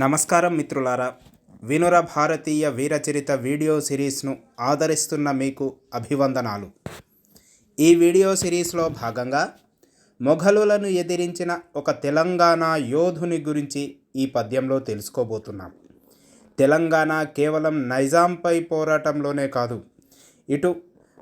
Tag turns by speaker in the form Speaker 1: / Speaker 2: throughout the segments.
Speaker 1: నమస్కారం మిత్రులారా. వినుర భారతీయ వీరచరిత వీడియో సిరీస్ను ఆదరిస్తున్న మీకు అభివందనాలు. ఈ వీడియో సిరీస్లో భాగంగా మొఘలులను ఎదిరించిన ఒక తెలంగాణ యోధుని గురించి ఈ పద్యంలో తెలుసుకోబోతున్నాం. తెలంగాణ కేవలం నైజాంపై పోరాటంలోనే కాదు ఇటు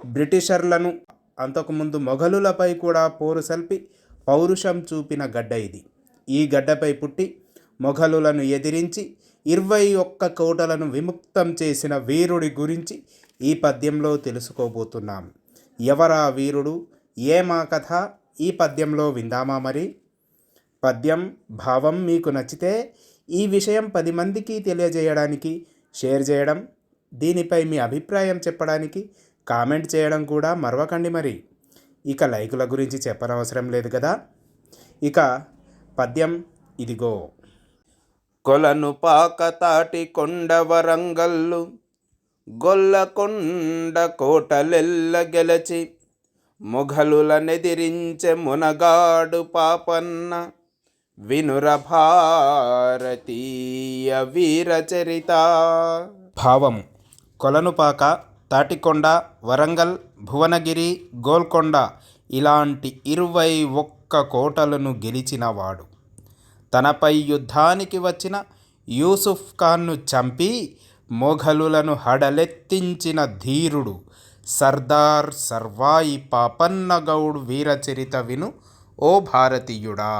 Speaker 1: బ్రిటిషర్లను అంతకుముందు మొఘలులపై కూడా పోరు సల్పి పౌరుషం చూపిన గడ్డ ఇది. ఈ గడ్డపై పుట్టి మొఘలులను ఎదిరించి ఇరవై ఒక్క కోటలను విముక్తం చేసిన వీరుడి గురించి ఈ పద్యంలో తెలుసుకోబోతున్నాం. ఎవరా వీరుడు? ఏమా కథ? ఈ పద్యంలో విందామా మరి? పద్యం భావం మీకు నచ్చితే ఈ విషయం పది మందికి తెలియజేయడానికి షేర్ చేయడం దీనిపై మీ అభిప్రాయం చెప్పడానికి కామెంట్ చేయడం కూడా మరవకండి మరి. ఇక లైకుల గురించి చెప్పనవసరం లేదు కదా? ఇక పద్యం ఇదిగో.
Speaker 2: కొలను పాక తాటి కొండ వరంగల్లు గొల్లకొండ కోటలెల్ల గెలచి మొఘలులనెదిరించె మునగాడు పాపన్న వినుర భారతీయ వీరచరిత
Speaker 1: భావము కొలనుపాక తాటికొండ వరంగల్ భువనగిరి గోల్కొండ ఇలాంటి ఇరవై ఒక్క కోటలను గెలిచినవాడు. తనపై యుద్ధానికి వచ్చిన యూసుఫ్ ఖాన్ను చంపి మొఘలులను హడలెత్తించిన ధీరుడు సర్దార్ సర్వాయి పాపన్నగౌడ్ వీరచరిత విను ఓ భారతీయుడా.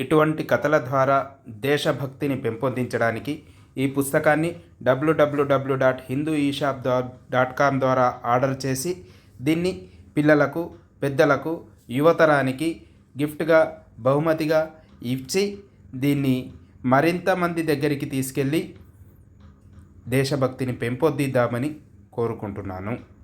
Speaker 1: ఇటువంటి కథల ద్వారా దేశభక్తిని పెంపొందించడానికి ఈ పుస్తకాన్ని W W W dot Hindu eshop dot com ద్వారా ఆర్డర్ చేసి దీన్ని పిల్లలకు పెద్దలకు యువతరానికి గిఫ్ట్గా బహుమతిగా ఇచ్చి దీన్ని మరింత మంది దగ్గరికి తీసుకెళ్ళి దేశభక్తిని పెంపొందిద్దామని కోరుకుంటున్నాను.